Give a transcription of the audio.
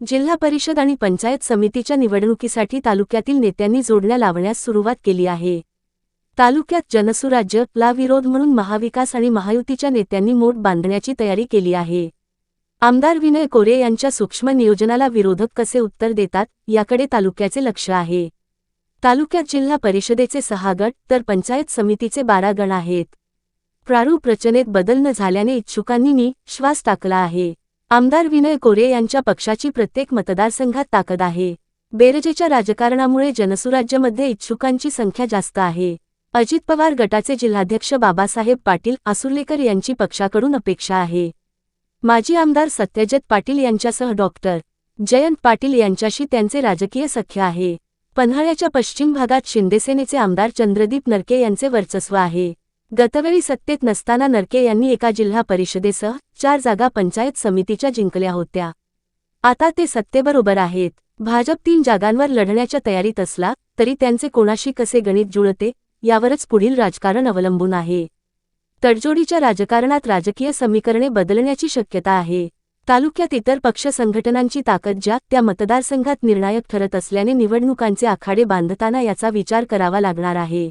जिल्हा परिषद आणि पंचायत समितीच्या निवडणुकीसाठी तालुक्यातील नेत्यांनी जोडण्या लावण्यास सुरुवात केली आहे. तालुक्यात जनसुराज्य ला विरोध म्हणून महाविकास आणि महायुतीच्या नेत्यांनी मोठ बांधण्याची तयारी केली आहे. आमदार विनय कोरे यांच्या सूक्ष्म नियोजनाला विरोधक कसे उत्तर देतात याकडे तालुक्याचे लक्ष आहे. तालुक्यात जिल्हा परिषदेचे सहा गट तर पंचायत समितीचे बारा गण आहेत. प्रारूप रचनेत बदल न झाल्याने इच्छुकांनी श्वास टाकला आहे. आमदार विनय कोरे यांच्या पक्षाची प्रत्येक मतदारसंघात ताकद आहे. बेरजेच्या राजकारणामुळे जनसुराज्यमध्ये इच्छुकांची संख्या जास्त आहे. अजित पवार गटाचे जिल्हाध्यक्ष बाबासाहेब पाटील आसुर्लेकर यांची पक्षाकडून अपेक्षा आहे. माजी आमदार सत्यजित पाटील यांच्यासह डॉक्टर जयंत पाटील यांच्याशी त्यांचे राजकीय सख्य आहे. पन्हाळ्याच्या पश्चिम भागात शिंदेसेनेचे आमदार चंद्रदीप नरके यांचे वर्चस्व आहे. गतवेळी सत्तेत नसताना नरके यांनी एका जिल्हा परिषदेसह चार जागा पंचायत समितीच्या जिंकल्या होत्या. आता ते सत्तेबरोबर आहेत. भाजप तीन जागांवर लढण्याच्या तयारीत असला तरी त्यांचे कोणाशी कसे गणित जुळते यावरच पुढील राजकारण अवलंबून आहे. तडजोडीच्या राजकारणात राजकीय समीकरणे बदलण्याची शक्यता आहे. तालुक्यात इतर पक्ष संघटनांची ताकद ज्या त्या मतदारसंघात निर्णायक ठरत असल्याने निवडणुकांचे आखाडे बांधताना याचा विचार करावा लागणार आहे.